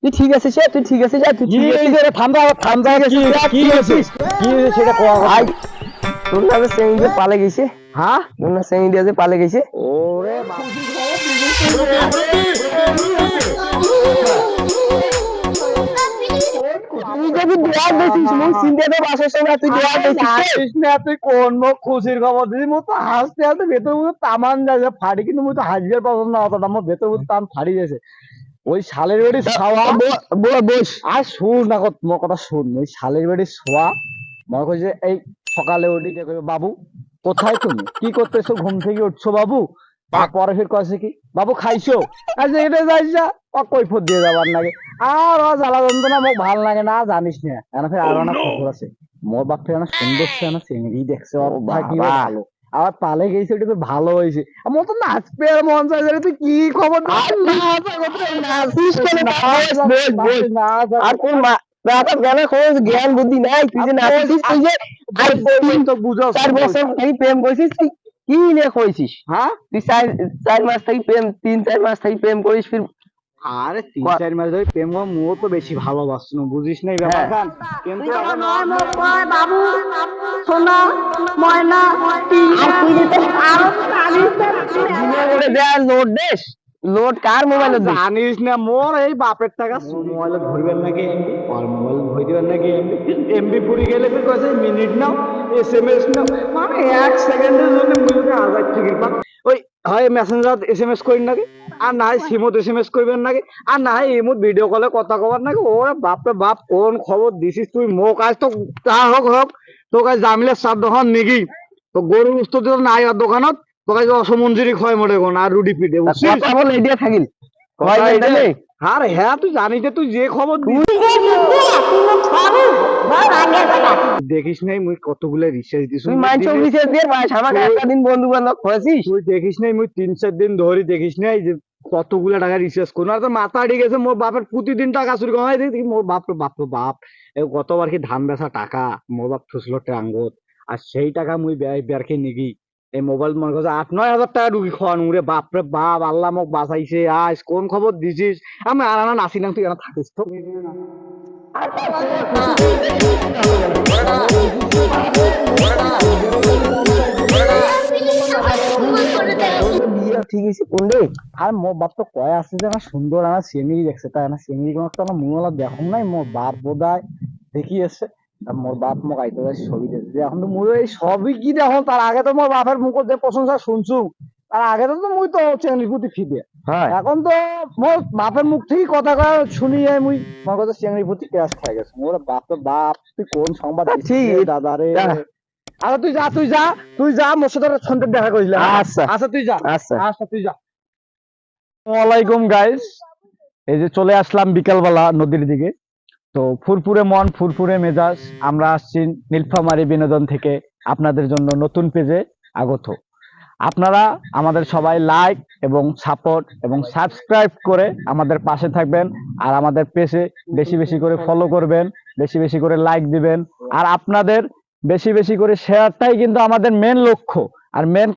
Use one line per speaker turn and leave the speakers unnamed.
তুই ঠিক আছে তুই ঠিক আছে তুই ঠিক আছে রে? থামবা থামবা গেছিস কি হয়েছিস
কি সেটা কোয়া
আই তোর নামে সেমি দিয়ে পালে গেছে।
হ্যাঁ?
তোর না সেমি যে পালে গেছে।
ওরে খুশির খবর দিদি মো তো হাসতে হাসতে ভেতর তামান যায় ফাড়ি কিন্তু মুই তো হাজির পছন্দ না হতো আমার ভেতর তাম ফাড়ি গেছে। ওই শালের বাড়ি
বড় বস
আর শুন না কত মোর কথা শুন। ওই শালের বাড়ি শোয়া মনে করছে এই সকালে উঠি বাবু কোথায় তুমি? কি করতেছো? ঘুম থেকে উঠছো বাবু? পরে ফির কয়েছে কি বাবু খাইছো? আচ্ছা এটা যাইছা ও কৈফত দিয়ে যাবার লাগে আর ও জ্বালা যন্ত্রণা মোক ভালো লাগে না জানিস না। এনা ফির আরও না খবর আছে। মোর বাপ ফির সুন্দর সে না চিংড়ি দেখছে ও ভাই কি ভালো। আবার পালে গেছে ওটা তো ভালো হয়েছে। আর মোর তো নাচবে আর মন চাইছে রে, তুই কি খবর?
আর কোন মা- খোঁজ জ্ঞান বুদ্ধি নাই তুই যে নাচিস তুই যে আর
তো বুঝো
চার বছর থেকে প্রেম করছিস তুই কি নিয়ে কইছিস?
হ্যাঁ?
তুই চার চার মাস থেকে প্রেম তিন চার মাস থেকে প্রেম করিস ফির
আরে তিন চার মাস ধরে প্রেম করা মোর তো বেশি ভালোবাসছ বুঝিস না এই ব্যাপার
হ্যাঁ।
বাবু। সোনা ময়না আর তুই যেতে আরও জানিস না।
লোড দেশ লোড কার মোবাইলে দিস?
জানিস না মোর এই বাপের টাকা মোবাইলে ধরবেন নাকি? আর মোবাইল ধরে দিবেন নাকি? এমবি পুরি গেলে ফির কয়েছে মিনিট নাও এস এম এস নাও। মানে এক সেকেন্ডের জন্য মুখে আজাদ থেকে পান ওই হয় মেসেঞ্জার এস এম এস করেন নাকি? আর না হয় সিমত এস এম এস করবেন নাকি? আর না হয় এমত ভিডিও কলে কথা কবার নাকি? ওরে বাপরে বাপ কোন খবর দিছিস তুই? মোক আজ তো যা হোক হোক তোকে আজ জামিলে চার দোকান নিগি। তো গরুর উস্ত তো নাই আর দোকানত তোকে আজ অসমঞ্জুরি খয় মরে কোন আর রুটি পিঠে
কথা বলে এডিয়া থাকিল। হয়
আরে হ্যাঁ তুই জানিস যে তুই যে খবর দেখিস নাই মুই কতগুলো রিসার্চ দিস
তুই মাইন্ড অফিসে দিয়ে পাস আমাকে একটা দিন বন্ধু বান্ধব খোঁজিস
তুই দেখিস নাই মুই তিন চার দিন ধরে দেখিস নাই যে কতগুলো টাকা রিচার্জ করুন আর তো মাথা আড়ি গেছে মোর বাপের প্রতিদিন টাকা চুরি কমাই দিই মোর বাপ বাপ বাপ। এ গতবার কি ধান বেচা টাকা, মোর বাপ থুসল টাঙ্গত আর সেই টাকা মুই ব্যয় বেরকে নিগি এই মোবাইল মনে করছে আট, নয় হাজার টাকা ঢুকি খাওয়ান রে বাপ, আল্লাহ মোক বাঁচাইছে আজ কোন খবর দিছিস? আমি আর না নাসি না, তুই এখানে থাকিস তো।
বিয়ে ঠিক আছে
আর মোর বাপ তো কয় আছে যে আমার সুন্দর আমার সেমিরি দেখছে। তাই না সেমিরি কোনো একটা আমার মুহলা দেখুন নাই মোর বাপ বোধহয় দেখি এসছে মোর বাপ মোক আইতে যায় ছবি দেখছে যে এখন তো মুই এই সবই কি দেখো তার আগে তো মোর বাপের মুখ যে প্রশংসা শুনছু তার আগে তো তো মুই তো চেংড়ির প্রতি ফিদে
হয়।
এখন তো মোর বাপের মুখ থেকে কথা কয় শুনি মুই মোর কথা চেংড়ির প্রতি ক্রাশ খাই গেছে। মোর বাপ তো বাপ তুই কোন সংবাদ দাদা রে?
যা।
আচ্ছা তুই যা তুই যা তুই যা মোর সাথে দেখা করিস
আচ্ছা
আচ্ছা তুই যা
আচ্ছা।
আচ্ছা তুই যা। ওয়ালাইকুম গাইস। এই যে চলে আসলাম বিকালবেলা নদীর দিকে। তো ফুরফুরে মন ফুরফুরে মেজাজ। আমরা আসছি নীলফামারী বিনোদন থেকে আপনাদের জন্য নতুন পেজে আগত। আপনারা আমাদের সবাই লাইক এবং সাপোর্ট এবং সাবস্ক্রাইব করে আমাদের পাশে থাকবেন আর আমাদের পেজে বেশি বেশি করে ফলো করবেন বেশি বেশি করে লাইক দিবেন। আর আপনাদের বেশি বেশি করে শেয়ারটাই কিন্তু আমাদের মেন লক্ষ্য। আর মেন